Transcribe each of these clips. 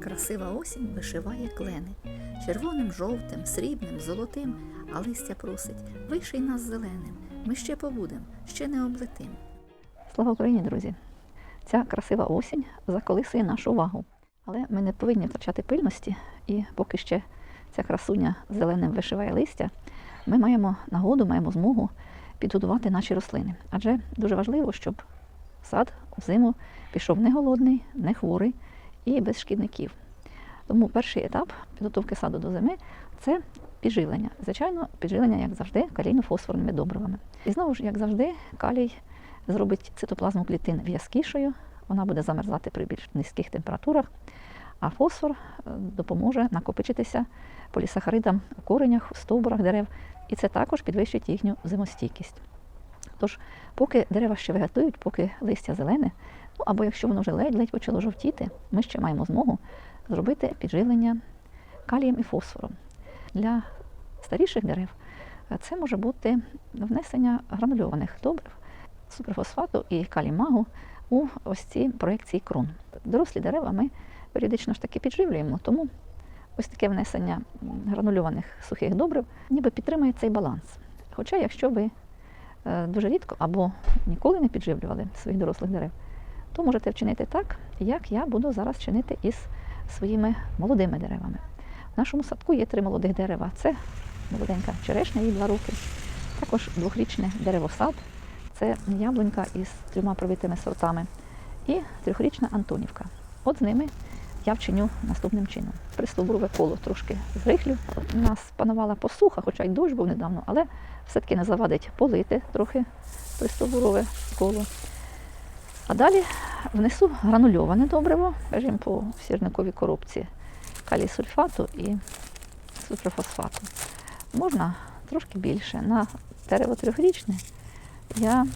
Красива осінь вишиває клени. Червоним, жовтим, срібним, золотим, а листя просить, виший нас зеленим. Ми ще побудем, ще не облетим. Слава Україні, друзі! Ця красива осінь заколисує нашу увагу. Але ми не повинні втрачати пильності, і поки ще ця красуня зеленим вишиває листя, ми маємо нагоду, маємо змогу підгодувати наші рослини. Адже дуже важливо, щоб сад взиму пішов не голодний, не хворий і без шкідників. Тому перший етап підготовки саду до зими це підживлення. Звичайно, підживлення, як завжди, калійно-фосфорними добривами. І знову ж, як завжди, калій зробить цитоплазму клітин в'язкішою, вона буде замерзати при більш низьких температурах, а фосфор е, допоможе накопичитися полісахаридам у коренях, у стовбурах дерев, і це також підвищить їхню зимостійкість. Тож, поки дерева ще вегетують, поки листя зелене, ну або якщо воно вже ледь-ледь почало жовтіти, ми ще маємо змогу зробити підживлення калієм і фосфором. Для старіших дерев е, це може бути внесення гранульованих добрив, суперфосфату і калімагу у ось ці проекції крон. Дорослі дерева ми періодично ж таки підживлюємо, тому ось таке внесення гранульованих сухих добрив ніби підтримує цей баланс. Хоча, якщо ви е, дуже рідко або ніколи не підживлювали своїх дорослих дерев, то можете вчинити так, як я буду зараз чинити із своїми молодими деревами. В нашому садку є три молодих дерева. Це молоденька черешня, їй два роки, також двохрічне деревосад, це яблунька із трьома провитими сортами, і трьохрічна Антонівка. От з ними я вчиню наступним чином. Пристовбурове коло трошки зрихлю. У нас панувала посуха, хоча й дощ був недавно, але все-таки не завадить полити трохи пристовбурове коло. А далі внесу гранульоване добриво, скажімо, по сірниковій коробці калій сульфату і суперфосфату. Можна трошки більше. На дерево трьохрічне я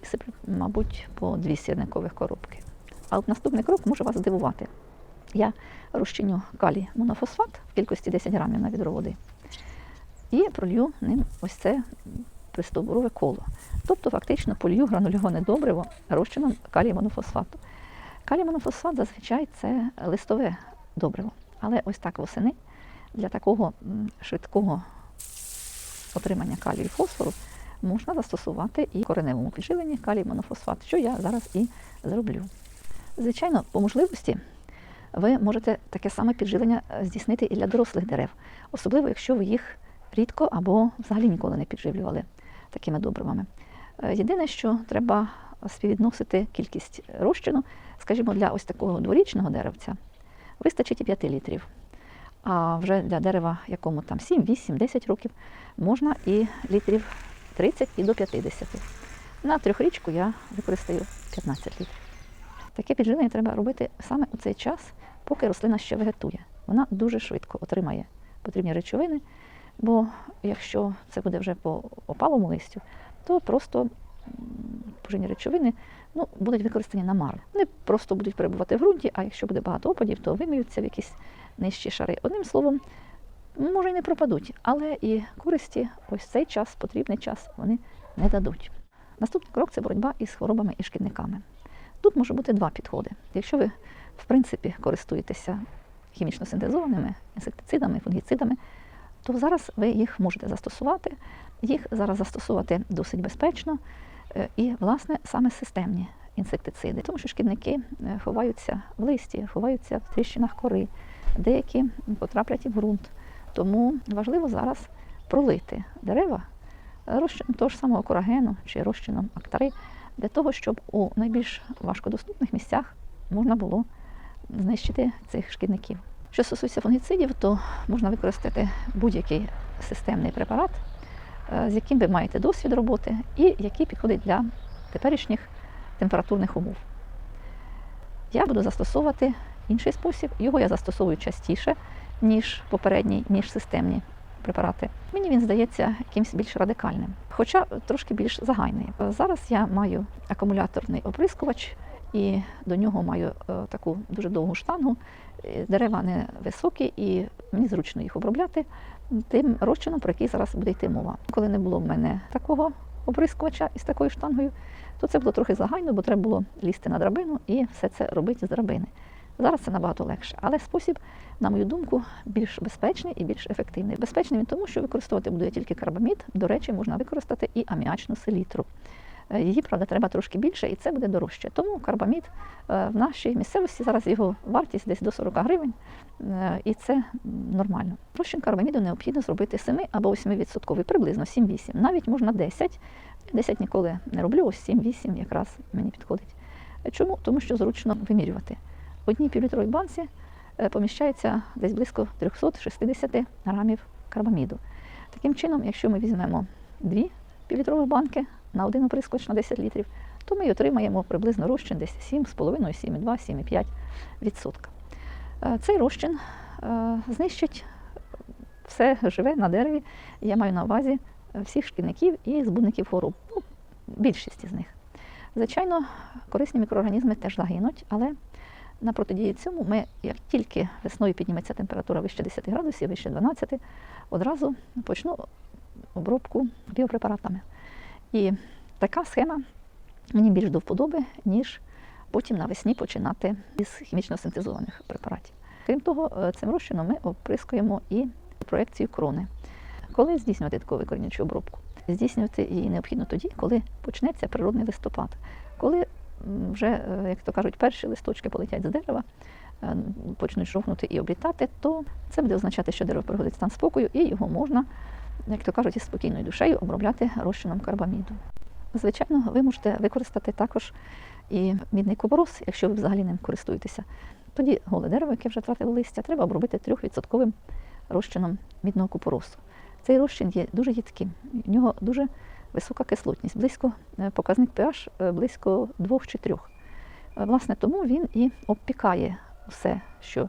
висиплю, мабуть, по дві сірникових коробки. А от наступний крок може вас здивувати. Я розчиню калій монофосфат в кількості 10 грамів на відро води і пролью ним ось це пристовбурове коло. Тобто фактично полью гранульоване добриво розчином калій монофосфату. Калій монофосфат зазвичай це листове добриво. Але ось так восени для такого швидкого отримання калію і фосфору можна застосувати і кореневому підживленні калій монофосфат, що я зараз і зроблю. Звичайно, по можливості ви можете таке саме підживлення е, здійснити і для дорослих дерев, особливо якщо ви їх рідко або взагалі ніколи не підживлювали такими добривами. Е, Єдине, що треба співвідносити кількість розчину, скажімо, для ось такого дворічного деревця вистачить і 5 літрів. А вже для дерева, якому там 7, 8, 10 років, можна і літрів 30 і до 50. На трьохрічку я використаю 15 літрів. Таке підживлення треба робити саме у цей час, поки рослина ще вегетує. Вона дуже швидко отримає потрібні речовини, бо якщо це буде вже по опалому листю, то просто м, речовини ну, будуть використані на марно. Вони просто будуть перебувати в ґрунті, а якщо буде багато опадів, то виміються в якісь нижчі шари. Одним словом, може і не пропадуть, але і користі ось цей час, потрібний час, вони не дадуть. Наступний крок це боротьба із хворобами і шкідниками. Тут може бути два підходи. Якщо ви, в принципі, користуєтеся хімічно синтезованими інсектицидами, фунгіцидами, то зараз ви їх можете застосувати. Їх зараз застосувати досить безпечно. Е, І, власне, саме системні інсектициди, тому що шкідники е, ховаються в листі, ховаються в тріщинах кори, деякі потраплять і в ґрунт. Тому важливо зараз пролити дерева розчином того ж самого корагену чи розчином актари, для того, щоб у найбільш важкодоступних місцях можна було знищити цих шкідників. Що стосується фунгіцидів, то можна використати будь-який системний препарат, е, з яким ви маєте досвід роботи і який підходить для теперішніх температурних умов. Я буду застосовувати інший спосіб. Його я застосовую частіше, ніж попередній, ніж системні препарати. Мені він здається якимось більш радикальним, хоча трошки більш загальний. Зараз я маю акумуляторний оприскувач і до нього маю е, таку дуже довгу штангу. Е, Дерева не високі, і мені зручно їх обробляти тим розчином, про який зараз буде йти мова. Коли не було в мене такого оприскувача із такою штангою, то це було трохи загально, бо треба було лізти на драбину і все це робити з драбини. Зараз це набагато легше, але спосіб, на мою думку, більш безпечний і більш ефективний. Безпечний він тому, що використовувати буду я тільки карбамід. До речі, можна використати і аміачну селітру. Е, Її, правда, треба трошки більше, і це буде дорожче. Тому карбамід е, в нашій місцевості зараз його вартість десь до 40 гривень, е, і це нормально. Розчин карбаміду необхідно зробити 7 або 8%, приблизно 7-8, навіть можна 10. 10 ніколи не роблю, ось 7-8 якраз мені підходить. Чому? Тому що зручно вимірювати. В одній півлітровій банці поміщається десь близько 360 грамів карбаміду. Таким чином, якщо ми візьмемо дві півлітрові банки на один оприскувач на 10 літрів, то ми отримаємо приблизно розчин десь 7,5, 7,2, 7,5 відсотка. Е, Цей розчин е, знищить все живе на дереві. Я маю на увазі е, всіх шкідників і збудників хвороб. Ну, більшість з них. Звичайно, корисні мікроорганізми теж загинуть, але на протидії цьому ми, як тільки весною підніметься температура вище 10 градусів, вище 12, одразу почну обробку біопрепаратами. І така схема мені більш до вподоби, ніж потім навесні починати із хімічно синтезованих препаратів. Крім того, е, цим розчином ми оприскуємо і проекцію крони. Коли здійснювати таку викорінюючу обробку? Здійснювати її необхідно тоді, коли почнеться природний листопад. Коли вже, е, як то кажуть, перші листочки полетять з дерева, е, почнуть жовкнути і облітати, то це буде означати, що дерево переходить стан спокою, і його можна, як то кажуть, із спокійною душею обробляти розчином карбаміду. Звичайно, ви можете використати також і мідний купорос, якщо ви взагалі ним користуєтеся. Тоді голе дерево, яке вже втратило листя, треба обробити 3% розчином мідного купоросу. Цей розчин є дуже їдким, в нього дуже висока кислотність, близько е, показник pH е, близько 2 чи 3. Е, Власне, тому він і обпікає все, що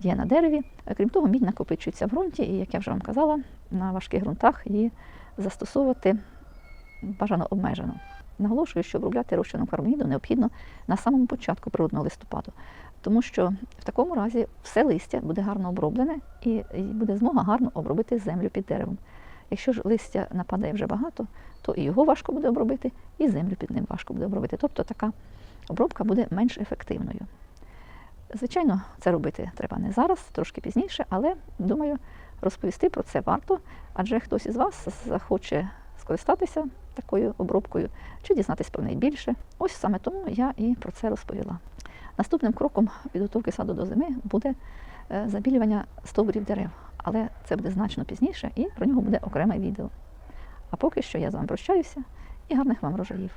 є на дереві. Крім того, мідь накопичується в ґрунті, і, як я вже вам казала, на важких ґрунтах її застосовувати бажано обмежено. Наголошую, що обробляти розчином карбаміду необхідно на самому початку природного листопаду, тому що в такому разі все листя буде гарно оброблене і буде змога гарно обробити землю під деревом. Якщо ж листя нападає вже багато, то і його важко буде обробити, і землю під ним важко буде обробити. Тобто така обробка буде менш ефективною. Звичайно, це робити треба не зараз, трошки пізніше, але думаю, розповісти про це варто, адже хтось із вас захоче скористатися такою обробкою чи дізнатись про неї більше. Ось саме тому я і про це розповіла. Наступним кроком підготовки саду до зими буде е, забілювання стовбурів дерев, але це буде значно пізніше і про нього буде окреме відео. А поки що я з вами прощаюся і гарних вам врожаїв.